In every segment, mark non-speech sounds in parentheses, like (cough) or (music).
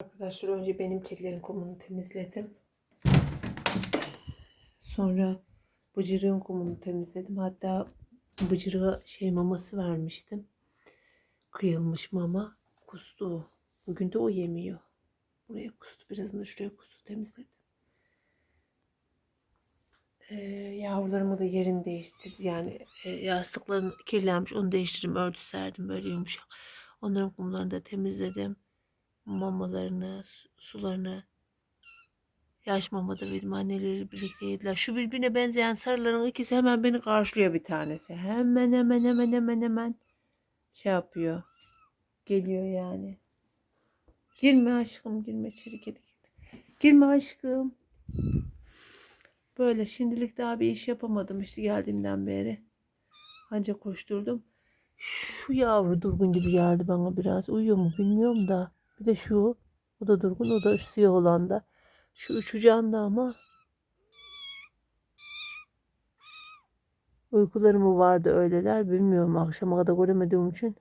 Arkadaşlar önce benim kedilerin kumunu temizledim. Sonra Bıcırığın kumunu temizledim. Hatta Bıcırığa şey maması vermiştim. Kıyılmış mama. Kustu. Bugün de o yemiyor. Buraya kustu. Birazını şuraya kustu temizledim. Ee, yavrularımı da yerini değiştir. Yani e, yastıkların kirlenmiş. Onu değiştirdim. Örtü serdim. Böyle yumuşak. Onların kumlarını da temizledim. Mamalarını, su- sularını. Yaş mama da verdim. Anneleri birlikte yediler. Şu birbirine benzeyen sarıların ikisi hemen beni karşılıyor bir tanesi. Hemen hemen hemen hemen hemen şey yapıyor. Geliyor yani. Girme aşkım girme içeri kedi. Girme aşkım. Böyle şimdilik daha bir iş yapamadım işte geldiğimden beri. Ancak koşturdum. Şu yavru durgun gibi geldi bana biraz. Uyuyor mu bilmiyorum da. Bir de şu. O da durgun. O da siyah olan da. Şu uçacağın da ama. Uykuları mı vardı öyleler bilmiyorum. Akşama kadar göremediğim için.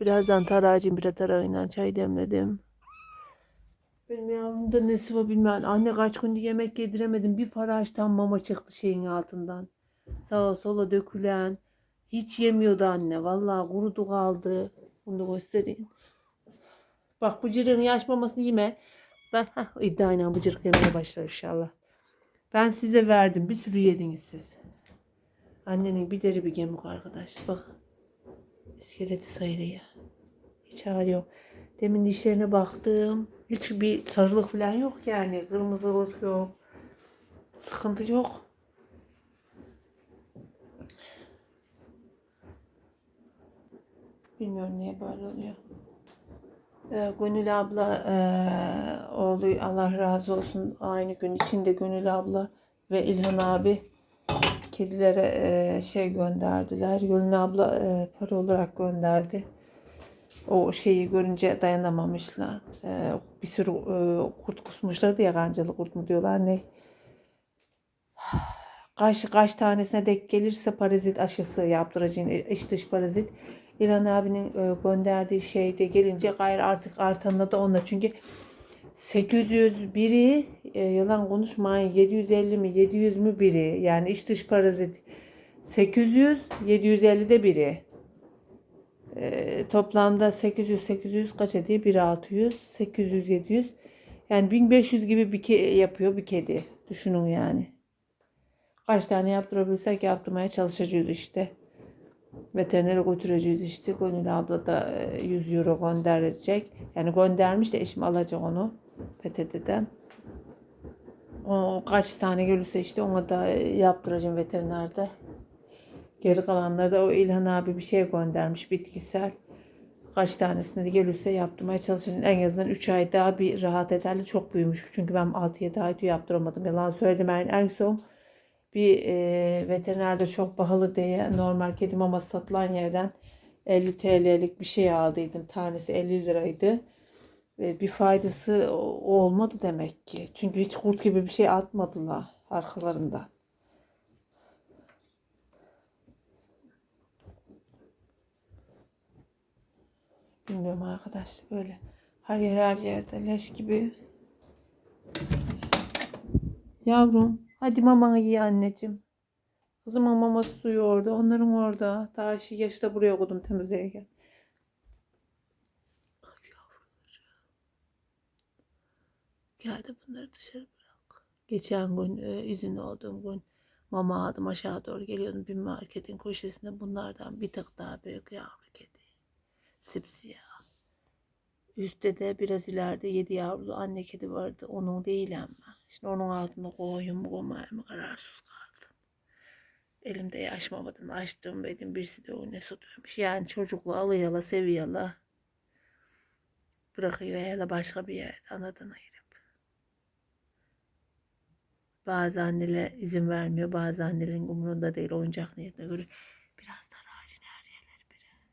Birazdan tarağacığım bir tarağıyla çay demledim. Benim yavrumda nesi var bilmem. Anne kaç gündür yemek yediremedim. Bir faraştan mama çıktı şeyin altından. Sağa sola dökülen. Hiç yemiyordu anne. Vallahi kurudu kaldı. Bunu da göstereyim. Bak bıcırığın yaş mamasını yeme. Ben heh, iddiayla bıcırık yemeye başlar inşallah. Ben size verdim. Bir sürü yediniz siz. Annenin bir deri bir gemik arkadaş. Bak. İskeleti sayılıyor. Hiç hali yok. Demin dişlerine baktım. Hiç bir sarılık falan yok yani. Kırmızılık yok. Sıkıntı yok. Bilmiyorum niye böyle oluyor. Ee, Gönül abla ee, oğlu Allah razı olsun aynı gün içinde Gönül abla ve İlhan abi kedilere ee, şey gönderdiler. Gönül abla ee, para olarak gönderdi. O şeyi görünce dayanamamışlar. Ee, bir sürü ee, kurt kusmuşlardı ya kancalı kurt mu diyorlar ne? (sighs) Kaç, kaç tanesine denk gelirse parazit aşısı yaptıracaksın. iç dış parazit. İlhan abinin e, gönderdiği şeyde gelince gayrı artık artanla da onunla. Çünkü 801'i e, yalan konuşmayın 750 mi 700 mü biri yani iç dış parazit 800 750 de biri. E, toplamda 800 800 kaç ediyor? 1 600 800 700 yani 1500 gibi bir ke- yapıyor bir kedi. Düşünün yani. Kaç tane yaptırabilsek yaptırmaya çalışacağız işte. Veterinere götüreceğiz işte. Gönül abla da e, 100 euro gönderecek. Yani göndermiş de eşim alacak onu PTT'den. O kaç tane gelirse işte ona da e, yaptıracağım veterinerde. Geri kalanları da o İlhan abi bir şey göndermiş bitkisel. Kaç tanesini de gelirse yaptırmaya çalışacağım. En azından 3 ay daha bir rahat ederli. Çok büyümüş. Çünkü ben 6-7 aydır yaptıramadım. Yalan söyledim. Yani en son bir e, veterinerde çok pahalı diye normal kedi maması satılan yerden 50 TL'lik bir şey aldıydım. Tanesi 50 liraydı. E, bir faydası olmadı demek ki. Çünkü hiç kurt gibi bir şey atmadılar arkalarında. Bilmiyorum arkadaş böyle her yer her yerde leş gibi. Yavrum hadi mamanı ye anneciğim. Kızımın maması suyu orada. Onların orada. Daha şu yaşta buraya koydum yavrularım. Geldi bunları dışarı bırak. Geçen gün e, izin olduğum gün mama aldım aşağı doğru geliyordum bir marketin köşesinde bunlardan bir tık daha büyük yavru kedi. Sipsiyah. Üstte de biraz ileride yedi yavrulu anne kedi vardı. Onun değil ama. Şimdi onun altında mu koymayayım mı kararsız kaldım. Elimde yaş mamadan açtım dedim birisi de o ne satıyormuş. Yani çocukla alıyala seviyala bırakıyor ya da başka bir yerde anadan ayırıp. Bazı anneler izin vermiyor. Bazı annelerin umurunda değil. Oyuncak niyetine göre. Biraz dar ağacın her yerleri biri.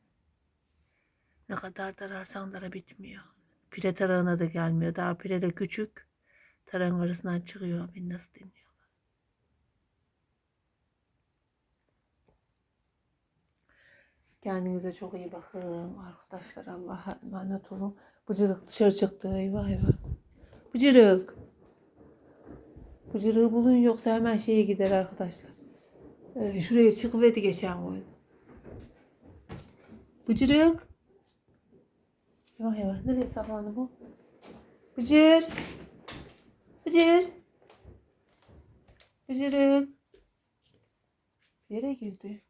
Ne kadar tararsan dara bitmiyor. Pire tarağına da gelmiyor. Daha pire de küçük. Tarağın arasından çıkıyor. Beni nasıl dinliyorlar. Kendinize çok iyi bakın arkadaşlar. Allah'a emanet olun. Bıcırık dışarı çıktı. Eyvah eyvah. Bıcırık. Bıcırığı bulun yoksa hemen şeye gider arkadaşlar. Ee, şuraya çıkıverdi geçen gün. Bıcırık. Eyvah eyvah. Nereye saklandı bu? Bıcır. Bıcır. Bıcırık. Nereye girdi?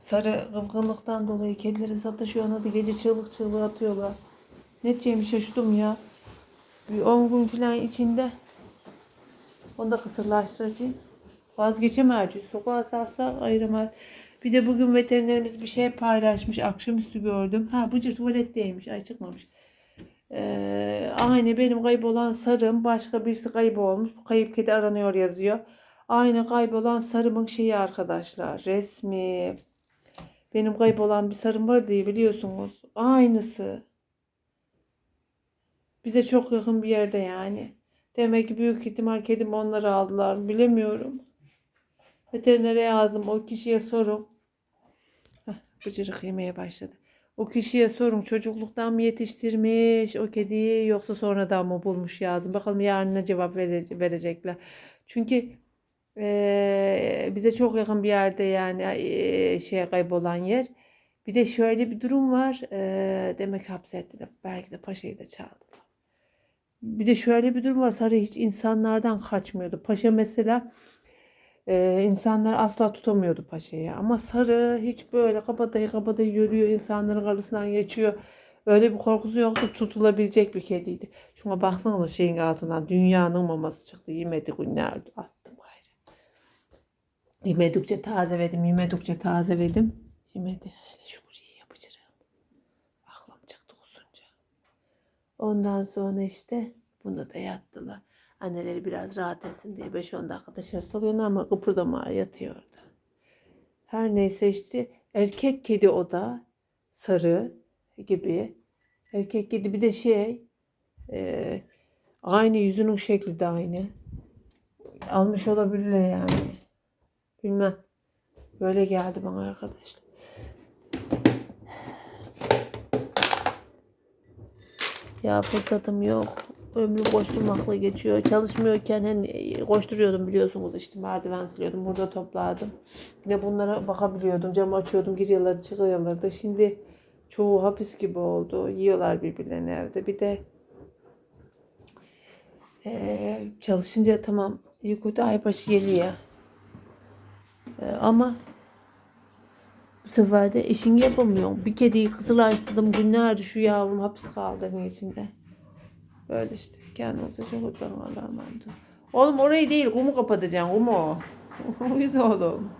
Sarı kızgınlıktan dolayı kedileri satışıyor. Da gece çığlık çığlık atıyorlar. Ne diyeceğimi şaşırdım ya. Bir 10 gün falan içinde onu da kısırlaştıracağım. Vazgeçemeyeceğiz. Sokağa salsak ayıramaz. Bir de bugün veterinerimiz bir şey paylaşmış. Akşamüstü gördüm. Ha Bıcır tuvaletteymiş. Ay çıkmamış. Ee, aynı benim kaybolan sarım. Başka birisi kaybolmuş. Bu kayıp kedi aranıyor yazıyor. Aynı kaybolan sarımın şeyi arkadaşlar. Resmi. Benim kaybolan bir sarım var diye biliyorsunuz. Aynısı. Bize çok yakın bir yerde yani. Demek ki büyük ihtimal kedim onları aldılar. Bilemiyorum. Veterinere yazdım. O kişiye sorun. Heh, bıcırık yemeye başladı. O kişiye sorun. Çocukluktan mı yetiştirmiş o kediyi yoksa sonradan mı bulmuş yazın. Bakalım yarın ne cevap vere- verecekler. Çünkü eee, bize çok yakın bir yerde yani eee, şeye kaybolan yer. Bir de şöyle bir durum var. Eee, demek hapsettiler. Belki de paşayı da çaldılar. Bir de şöyle bir durum var. Sarı hiç insanlardan kaçmıyordu. Paşa mesela e, insanlar asla tutamıyordu paşayı. Ama Sarı hiç böyle kabadayı kabadayı yürüyor. insanların arasından geçiyor. Öyle bir korkusu yoktu. Tutulabilecek bir kediydi. Şuna baksana şeyin altından dünyanın maması çıktı. Yemedi günlerdi. Attım gayrı. Yemedikçe tazeledim. Yemedikçe tazeledim. Yemedi. Hele şükür iyi yapacağım. Aklım çıktı kusunca. Ondan sonra işte bunda da yattılar. Anneleri biraz rahat etsin diye 5-10 dakika dışarı salıyorlar ama kıpırdamaya yatıyor orada. Her neyse işte erkek kedi o da sarı gibi. Erkek kedi bir de şey e, aynı yüzünün şekli de aynı. Almış olabilirler yani. Bilmem. Böyle geldi bana arkadaşlar. Ya fırsatım yok. Ömrüm koşturmakla geçiyor. Çalışmıyorken hani koşturuyordum biliyorsunuz işte merdiven siliyordum. Burada toplardım. De bunlara bakabiliyordum. Camı açıyordum. Giriyorlar çıkıyorlardı. Şimdi çoğu hapis gibi oldu. Yiyorlar birbirlerini evde. Bir de eee, çalışınca tamam yükü aybaşı geliyor. Eee, ama bu sefer de işini yapamıyorum. Bir kediyi kısırlaştırdım. Günlerce şu yavrum hapis kaldı evin içinde. Böyle işte. Çok bakın. Allah'a emanet olun. Oğlum orayı değil. Kumu kapatacaksın. Kumu. (laughs) Uyuz oğlum.